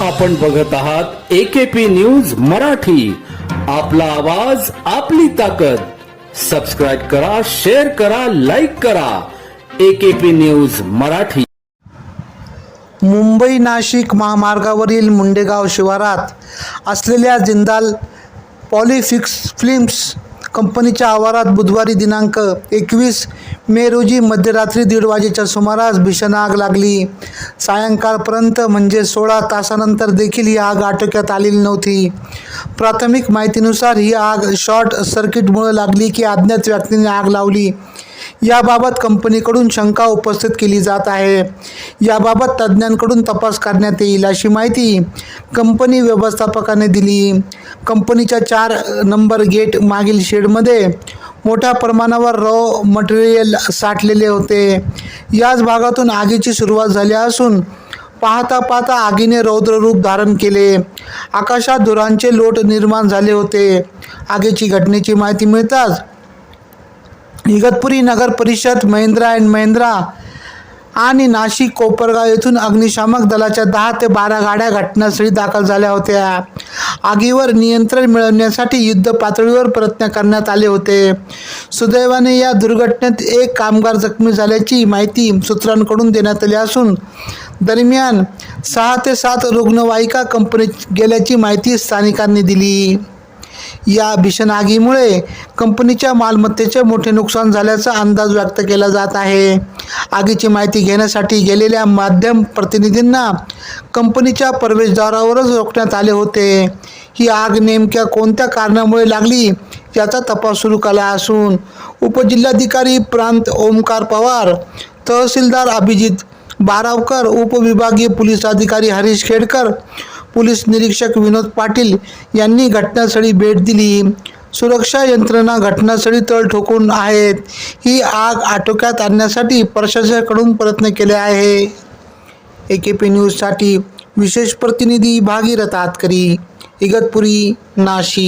आपण बघत आहात एकेपी न्यूज मराठी. आपला आवाज आपली ताकद. सबस्क्राईब करा शेअर करा लाईक करा. AKP news Marathi. Mumbai Nashik महामार्गावरील मुंडेगाव शिवारात असलेल्या जिंदाल पॉलिफिक्स फिल्म्स कंपनीच्या आवारात बुधवारी दिनांक एकवीस मे रोजी मध्यरात्री दीड वाजेच्या सुमारास भीषण आग लागली. सायंकाळपर्यंत म्हणजे सोळा तासानंतर देखील ही आग आटोक्यात आलेली नव्हती. प्राथमिक माहितीनुसार ही आग शॉर्ट सर्किटमुळे लागली की अज्ञात व्यक्तीने आग लावली. याबाबत कंपनीकडून शंका उपस्थित केली जात आहे. याबाबत तज्ज्ञांकडून तपास करण्यात येईल अशी माहिती कंपनी व्यवस्थापकाने दिली. कंपनीच्या चार नंबर गेट मागील शेडमध्ये मोठ्या प्रमाणावर रॉ मटेरियल साठलेले होते. याच भागातून आगीची सुरुवात झाली असून पाहता पाहता आगीने रौद्र रूप धारण केले. आकाशात धुरांचे लोट निर्माण झाले होते. आगीची घटनेची माहिती मिळताच इगतपुरी नगर परिषद महिंद्रा अँड महिंद्रा आणि नाशिक कोपरगाव येथून अग्निशामक दलाच्या दहा ते बारा गाड्या घटनास्थळी दाखल झाल्या होत्या. आगीवर नियंत्रण मिळवण्यासाठी युद्ध पातळीवर प्रयत्न करण्यात आले होते. सुदैवाने या दुर्घटनेत एक कामगार जखमी झाल्याची माहिती सूत्रांकडून देण्यात आली असून दरम्यान सहा ते सात रुग्णवाहिका कंपनीत गेल्याची माहिती स्थानिकांनी दिली. या भीषण आगीमुळे कंपनीच्या मालमत्तेचे मोठे नुकसान झाल्याचा अंदाज व्यक्त केला जात आहे. आगीची माहिती घेण्यासाठी गेलेल्या माध्यम प्रतिनिधींना कंपनीच्या प्रवेशद्वारावरच रोखण्यात आले होते. ही आग नेमक्या कोणत्या कारणामुळे लागली याचा तपास सुरू केला असून उपजिल्हाधिकारी प्रांत ओमकार पवार तहसीलदार अभिजित बारावकर उपविभागीय पोलीस अधिकारी हरीश खेडकर पोलीस निरीक्षक विनोद पाटील यांनी घटनास्थळी भेट दिली. सुरक्षा यंत्रणा घटनास्थळी तळ ठोकून आहेत. ही आग आटोक्यात आणण्यासाठी प्रशासनाकडून प्रयत्न केले आहे. ए के पी न्यूजसाठी विशेष प्रतिनिधी भागीरथ आतकरी इगतपुरी नाशिक.